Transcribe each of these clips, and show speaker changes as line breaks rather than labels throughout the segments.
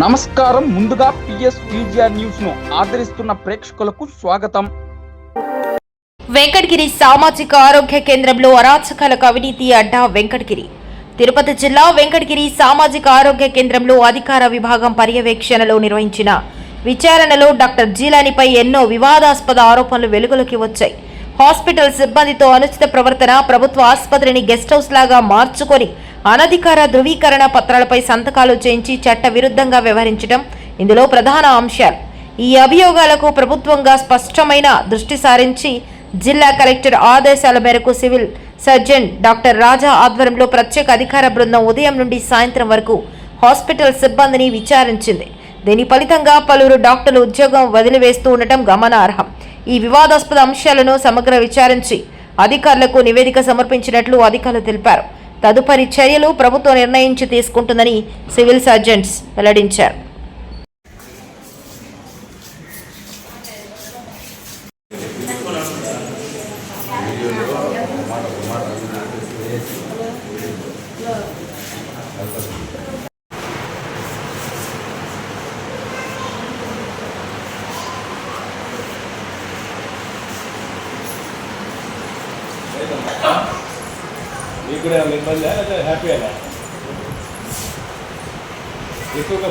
నమస్కారం. ముందుగా PS PGR న్యూస్ను ఆదరిస్తున్న ప్రేక్షకులకు స్వాగతం.
వెంకటగిరి సామాజిక ఆరోగ్య కేంద్రంలో అరాచకాలకు అవినీతి అడ్డా వెంకటగిరి. తిరుపతి జిల్లా వెంకటగిరి సామాజిక ఆరోగ్య కేంద్రంలో అధికార విభాగం పర్యవేక్షణలో నిర్వహించిన విచారణలో డాక్టర్ జీలానిపై ఎన్నో వివాదాస్పద ఆరోపణలు వెలుగులోకి వచ్చాయి. హాస్పిటల్ సిబ్బందితో అనుచిత ప్రవర్తన ప్రభుత్వ ఆసుపత్రిని గెస్ట్ హౌస్ లాగా మార్చుకొని అనధికార ధృవీకరణ పత్రాలపై సంతకాలు చేయించి చట్ట విరుద్ధంగా వ్యవహరించడం ఇందులో ప్రధాన అంశాలు. ఈ అభియోగాలకు ప్రభుత్వంగా స్పష్టమైన దృష్టి సారించి జిల్లా కలెక్టర్ ఆదేశాల మేరకు సివిల్ సర్జన్ డాక్టర్ రాజా ఆధ్వర్యంలో ప్రత్యేక అధికార బృందం ఉదయం నుండి సాయంత్రం వరకు హాస్పిటల్ సిబ్బందిని విచారించింది. దీని ఫలితంగా పలువురు డాక్టర్లు ఉద్యోగం వదిలివేస్తూ ఉండటం గమనార్హం. ఈ వివాదాస్పద అంశాలను సమగ్ర విచారించి అధికారులకు నివేదిక సమర్పించినట్లు అధికారులు తెలిపారు. తదుపరి చర్యలు ప్రభుత్వం నిర్ణయించి తీసుకుంటుందని సివిల్ సర్జన్స్ వెల్లడించారు.
మీకు కూడా ఏమైనా ఇబ్బంది? లేదా హ్యాపీ అలా ఎక్కువగా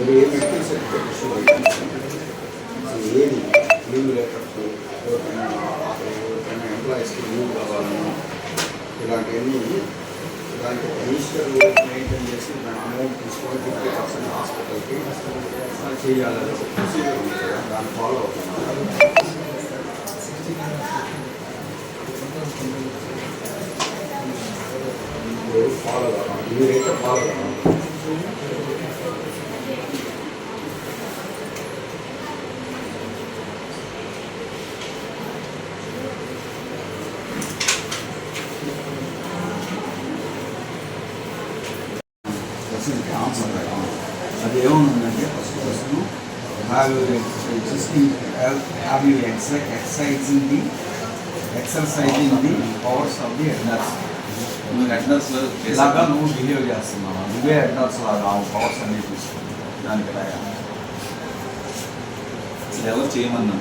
మీరు ఏ మెడికల్ సర్టిఫికేట్ ఇష్యూ అసలు ఏది లీవ్ లెటర్స్ ఎవరికైనా ఎవరికైనా ఎంప్లాయీస్కి లీవ్ కావాలన్నా ఇలాంటివన్నీ దానికి రిజిస్టర్ మెయింటైన్ చేసి దాని అమౌంట్ తీసుకొని ఫిఫ్టీ పర్సెంట్ హాస్పిటల్కి చేయాలని ఒక ప్రొసీజర్ ఉంది కదా దాన్ని ఫాలో అవుతున్నారు మీరు ఫాలో కావాలి మీరైతే ఫాలో కావాలి existing have you ఎక్సై excising the exercising the powers of the ఎడ్నర్స్
మీరు అటెండర్స్లో
ఇలాగా నువ్వు బిహేవ్ చేస్తున్నావు? నువ్వే ఎడ్నర్స్ లాగా ఆ పవర్స్ అన్ని తీసుకుని దానికి ఎలా
ఎవరు చేయమన్నా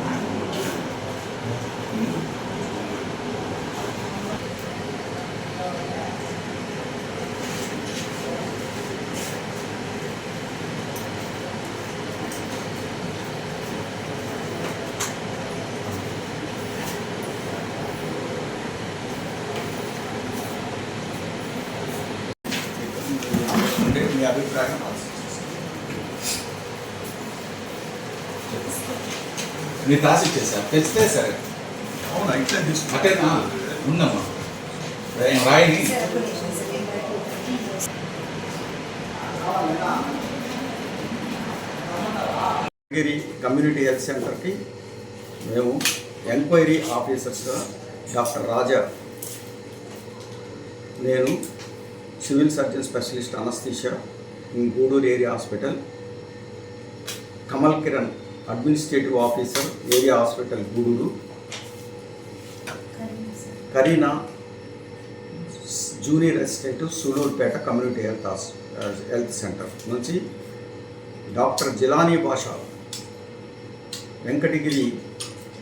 మీ అభిప్రాయం?
మీరు రాసి ఇచ్చేసారు. తెచ్చితే సరే.
అవునా? ఇట్లా
అట్టేనా ఉందమ్మా. రాయని.
గిరి కమ్యూనిటీ హెల్త్ సెంటర్కి మేము ఎంక్వైరీ ఆఫీసర్స్గా డాక్టర్ రాజా. నేను civil surgeon specialist anaesthesia in Gudur area hospital. Kamal Kiran administrative officer area hospital Gudur. Kareena junior assistant Sullurpeta community health health centre నుంచి doctor Jilani Basha Venkatagiri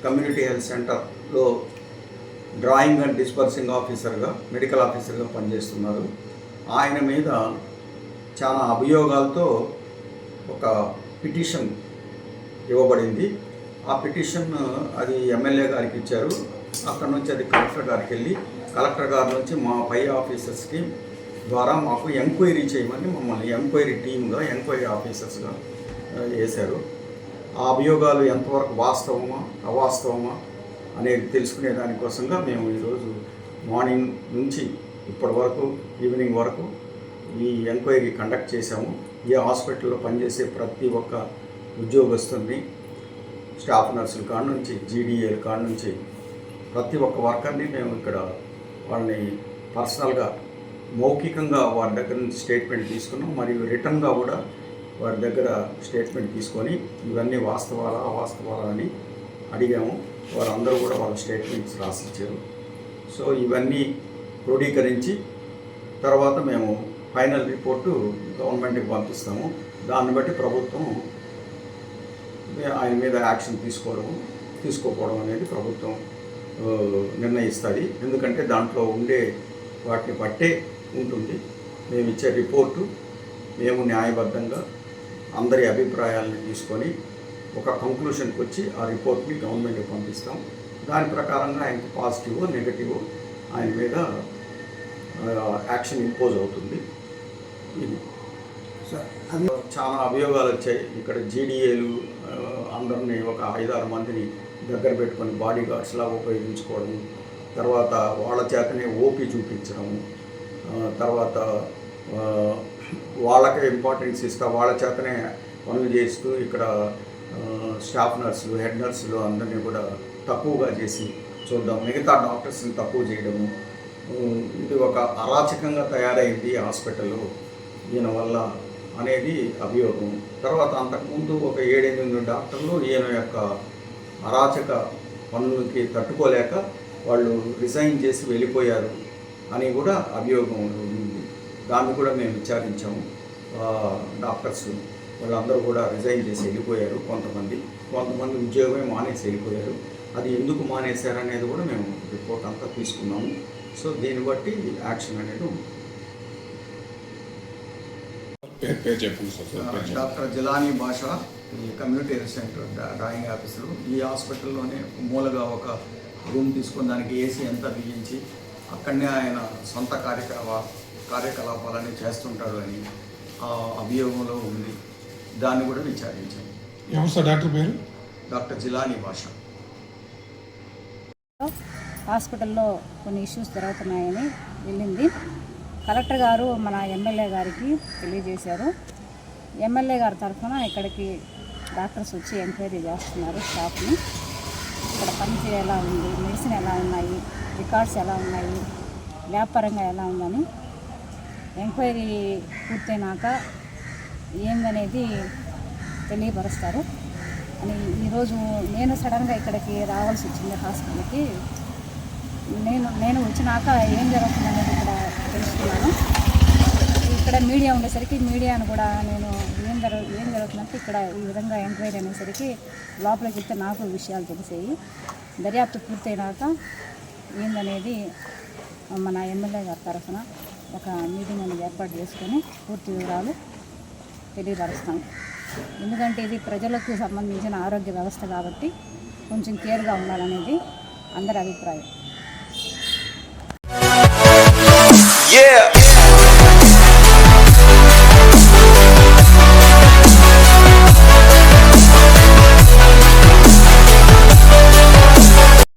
community health సెంటర్లో drawing and dispersing ఆఫీసర్గా medical ఆఫీసర్గా పనిచేస్తున్నారు. ఆయన మీద చాలా అభియోగాలతో ఒక petition ఇవ్వబడింది. ఆ పిటిషన్ అది ఎమ్మెల్యే గారికి ఇచ్చారు. అక్కడ నుంచి అది కలెక్టర్ గారికి వెళ్ళి కలెక్టర్ గారి నుంచి మా పై ఆఫీసర్స్కి ద్వారా మాకు ఎంక్వైరీ చేయమని మమ్మల్ని ఎంక్వైరీ టీమ్గా ఎంక్వైరీ ఆఫీసర్స్గా వేశారు. ఆ అభియోగాలు ఎంతవరకు వాస్తవమా అవాస్తవమా అనేది తెలుసుకునే దానికోసంగా మేము ఈరోజు మార్నింగ్ నుంచి ఇప్పటి వరకు ఈవినింగ్ వరకు ఈ ఎంక్వైరీ కండక్ట్ చేశాము. ఈ హాస్పిటల్లో పనిచేసే ప్రతి ఒక్క ఉద్యోగస్తుని స్టాఫ్ నర్సుల కాడ నుంచి జీడీఏల కాడ నుంచి ప్రతి ఒక్క వర్కర్ని మేము ఇక్కడ వాళ్ళని పర్సనల్గా మౌఖికంగా వారి దగ్గర నుంచి స్టేట్మెంట్ తీసుకున్నాం. మరియు రిటర్న్గా కూడా వారి దగ్గర స్టేట్మెంట్ తీసుకొని ఇవన్నీ వాస్తవాలా అవాస్తవాలా అని అడిగాము. వారందరూ కూడా వాళ్ళ స్టేట్మెంట్స్ రాసిచ్చారు. సో ఇవన్నీ క్రోడీకరించి తర్వాత మేము ఫైనల్ రిపోర్టు గవర్నమెంట్కి పంపిస్తాము. దాన్ని బట్టి ప్రభుత్వం ఆయన మీద యాక్షన్ తీసుకోవడం తీసుకోకపోవడం అనేది ప్రభుత్వం నిర్ణయిస్తుంది. ఎందుకంటే దాంట్లో ఉండే వాటిని బట్టే ఉంటుంది. మేము ఇచ్చే రిపోర్టు మేము న్యాయబద్ధంగా అందరి అభిప్రాయాలను తీసుకొని ఒక కంక్లూషన్కి వచ్చి ఆ రిపోర్ట్ని గవర్నమెంట్కి పంపిస్తాం. దాని ప్రకారంగా ఆయనకు పాజిటివ్ నెగటివ్ ఆయన మీద యాక్షన్ ఇంపోజ్ అవుతుంది. చాలా అభియోగాలు వచ్చాయి. ఇక్కడ జీడీఏలు అందరినీ ఒక ఐదారు మందిని దగ్గర పెట్టుకొని బాడీ గార్డ్స్లా ఉపయోగించుకోవడం తర్వాత వాళ్ళ చేతనే ఓపీ చూపించడం తర్వాత వాళ్ళకే ఇంపార్టెన్స్ ఇస్తా వాళ్ళ చేతనే పనులు చేస్తూ ఇక్కడ స్టాఫ్ నర్సులు హెడ్ నర్సులు అందరినీ కూడా తక్కువగా చేసి చూద్దాం. మిగతా డాక్టర్స్ని తక్కువ చేయడము ఇది ఒక అరాచకంగా తయారైంది హాస్పిటల్ హాస్పిటల్లో ఈయన వల్ల అనేది అభియోగం. తర్వాత అంతకుముందు ఒక ఏడెనిమిది డాక్టర్లు ఈయన యొక్క అరాచక పనులకి తట్టుకోలేక వాళ్ళు రిజైన్ చేసి వెళ్ళిపోయారు అని కూడా అభియోగం ఉంది. దాన్ని కూడా మేము విచారించాము. డాక్టర్స్ వాళ్ళందరూ కూడా రిజైన్ చేసి వెళ్ళిపోయారు కొంతమంది. కొంతమంది ఉద్యోగమే మానేసి వెళ్ళిపోయారు. అది ఎందుకు మానేశారు అనేది కూడా మేము రిపోర్ట్ అంతా తీసుకున్నాము. సో దీన్ని బట్టి యాక్షన్ అనేది
చెప్పండి.
డాక్టర్ జిలానీ భాష ఈ community health centre drawing officer ఈ హాస్పిటల్లోనే మూలగా ఒక రూమ్ తీసుకొని దానికి ఏసీ అంతా బిగించి అక్కడనే ఆయన సొంత కార్యకలాప కార్యకలాపాలన్నీ చేస్తుంటాడు అని ఆ అభియోగంలో ఉంది. దాన్ని కూడా విచారించాం.
ఎవరు సార్ డాక్టర్ పేరు?
డాక్టర్ జిలానీ భాష
హాస్పిటల్లో కొన్ని ఇష్యూస్ జరుగుతున్నాయని వెళ్ళింది. కలెక్టర్ గారు మన ఎమ్మెల్యే గారికి తెలియజేశారు. ఎమ్మెల్యే గారి తరఫున ఇక్కడికి డాక్టర్స్ వచ్చి ఎంక్వైరీ చేస్తున్నారు స్టాఫ్ని. ఇక్కడ పనితీరు ఎలా ఉంది మెడిసిన్ ఎలా ఉన్నాయి రికార్డ్స్ ఎలా ఉన్నాయి వ్యాపారంగా ఎలా ఉందని. ఎంక్వైరీ పూర్తయినాక ఏందనేది తెలియపరుస్తారు. అని ఈరోజు నేను సడన్గా ఇక్కడికి రావాల్సి వచ్చింది హాస్పిటల్కి. నేను నేను వచ్చినాక ఏం జరుగుతుందనేది ఇక్కడ తెలుసుకున్నాను. ఇక్కడ మీడియా ఉండేసరికి మీడియాను కూడా నేను ఏం జరుగు ఏం జరుగుతుందంటే ఇక్కడ ఈ విధంగా ఎంక్వైరీ అనేసరికి లోపలికి వెళ్తే నాకు విషయాలు తెలిసాయి. దర్యాప్తు పూర్తయినాక ఏందనేది మన ఎమ్మెల్యే గారి తరఫున ఒక మీటింగ్ అనేది ఏర్పాటు చేసుకొని పూర్తి వివరాలు తెలియపరుస్తాం. ఎందుకంటే ఇది ప్రజలకు సంబంధించిన ఆరోగ్య వ్యవస్థ కాబట్టి కొంచెం కేర్గా ఉండాలనేది అందరి అభిప్రాయం. Yeah.